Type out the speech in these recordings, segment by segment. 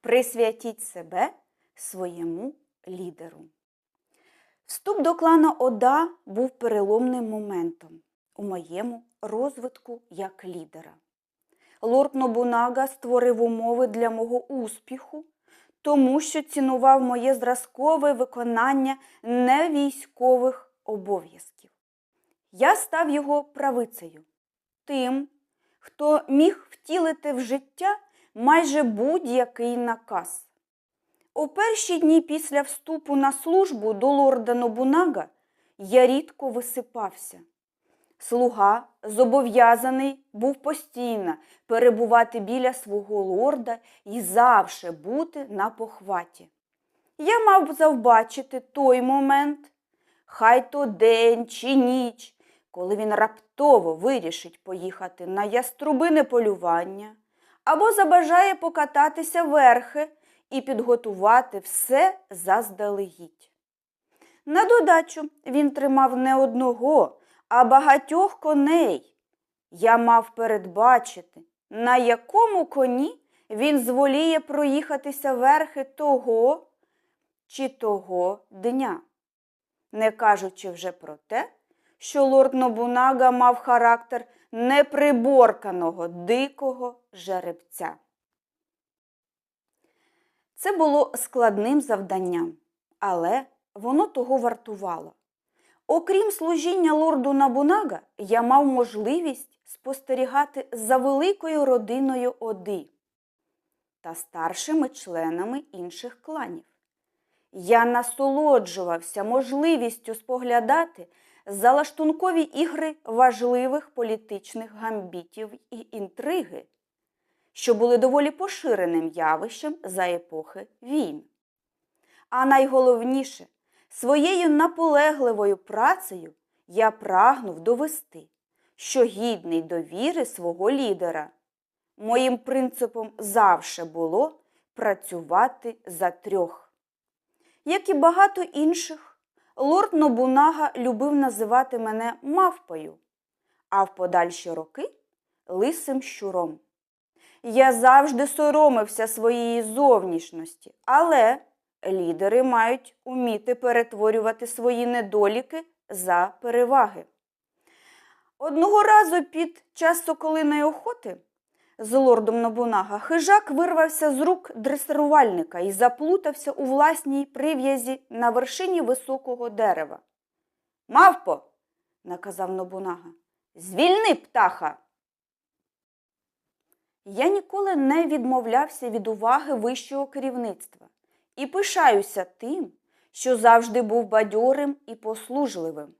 Присвятіть себе своєму лідеру. Вступ до клана Ода був переломним моментом у моєму розвитку як лідера. Лорд Нобунага створив умови для мого успіху, тому що цінував моє зразкове виконання невійськових обов'язків. Я став його правицею, тим, хто міг втілити в життя майже будь-який наказ. У перші дні після вступу на службу до лорда Нобунага я рідко висипався. Слуга зобов'язаний був постійно перебувати біля свого лорда і завше бути на похваті. Я мав завбачити той момент, хай то день чи ніч, коли він раптово вирішить поїхати на яструбине полювання або забажає покататися верхи і підготувати все заздалегідь. На додачу він тримав не одного, а багатьох коней. Я мав передбачити, на якому коні він зволіє проїхатися верхи того чи того дня, не кажучи вже про те, що лорд Нобунага мав характер неприборканого дикого жеребця. Це було складним завданням, але воно того вартувало. Окрім служіння лорду Набунага, я мав можливість спостерігати за великою родиною Оди та старшими членами інших кланів. Я насолоджувався можливістю споглядати залаштункові ігри важливих політичних гамбітів і інтриги, що були доволі поширеним явищем за епохи війн. А найголовніше, своєю наполегливою працею я прагнув довести, що гідний довіри свого лідера. Моїм принципом завше було працювати за трьох. Як і багато інших, лорд Нобунага любив називати мене мавпою, а в подальші роки лисим щуром. Я завжди соромився своєї зовнішності, але лідери мають уміти перетворювати свої недоліки за переваги. Одного разу під час соколиної охоти з лордом Нобунага хижак вирвався з рук дресирувальника і заплутався у власній прив'язі на вершині високого дерева. Мавпо, наказав Нобунага, звільни птаха. Я ніколи не відмовлявся від уваги вищого керівництва і пишаюся тим, що завжди був бадьорим і послужливим.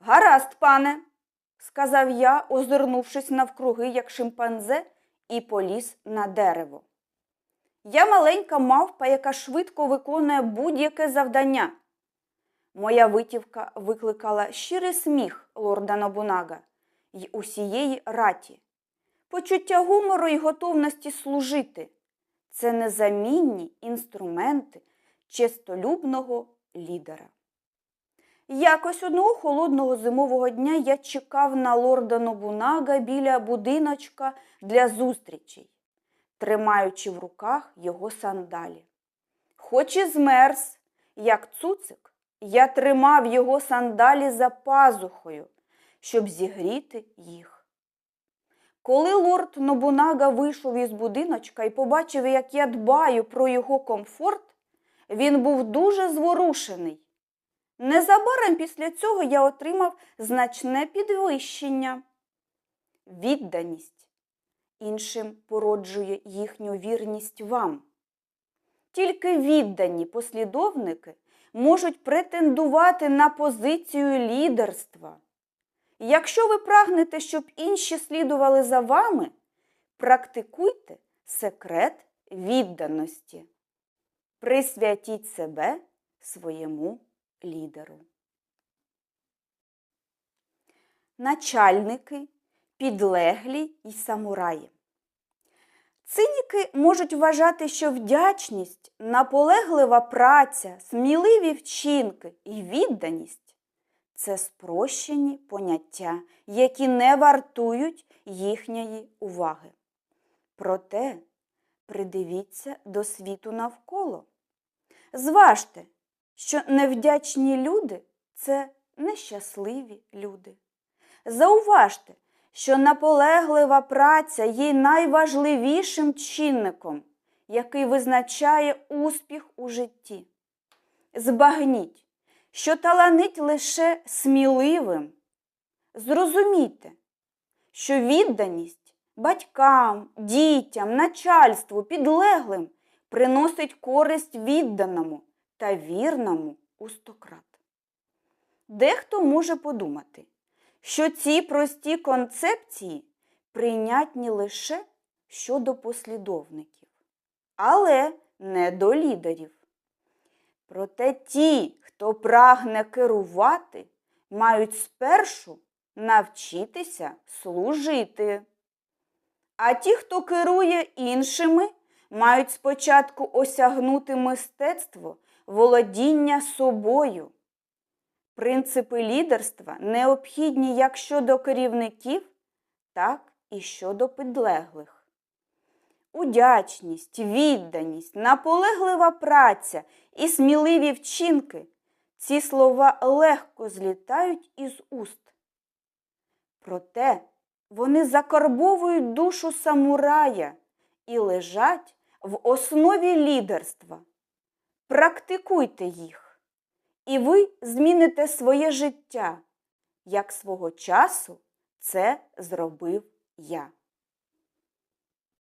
Гаразд, пане, сказав я, озирнувшись навкруги, як шимпанзе, і поліз на дерево. Я маленька мавпа, яка швидко виконує будь-яке завдання. Моя витівка викликала щирий сміх лорда Нобунага й усієї раті. Почуття гумору і готовності служити це незамінні інструменти чистолюбного лідера. Якось одного холодного зимового дня я чекав на лорда Нобунага біля будиночка для зустрічей, тримаючи в руках його сандалі. Хоч і змерз, як цуцик, я тримав його сандалі за пазухою, щоб зігріти їх. Коли лорд Нобунага вийшов із будиночка і побачив, як я дбаю про його комфорт, він був дуже зворушений. Незабаром після цього я отримав значне підвищення. Відданість іншим породжує їхню вірність вам. Тільки віддані послідовники можуть претендувати на позицію лідерства. Якщо ви прагнете, щоб інші слідували за вами, практикуйте секрет відданості. Присвятіть себе своєму лідеру. Начальники, підлеглі і самураї. Циніки можуть вважати, що вдячність, наполеглива праця, сміливі вчинки і відданість це спрощені поняття, які не вартують їхньої уваги. Проте Придивіться до світу навколо. Зважте, що невдячні люди це нещасливі люди. Зауважте, що наполеглива праця є найважливішим чинником, який визначає успіх у житті. Збагніть, що таланить лише сміливим. Зрозумійте, що відданість батькам, дітям, начальству, підлеглим приносить користь відданому та вірному у стократ. Дехто може подумати, що ці прості концепції прийнятні лише щодо послідовників, але не до лідерів. Проте ті, хто прагне керувати, мають спершу навчитися служити. А ті, хто керує іншими, мають спочатку осягнути мистецтво володіння собою. Принципи лідерства необхідні як щодо керівників, так і щодо підлеглих. Удячність, відданість, наполеглива праця і сміливі вчинки ці слова легко злітають із уст. Проте вони закарбовують душу самурая і лежать в основі лідерства. Практикуйте їх, і ви зміните своє життя, як свого часу це зробив я.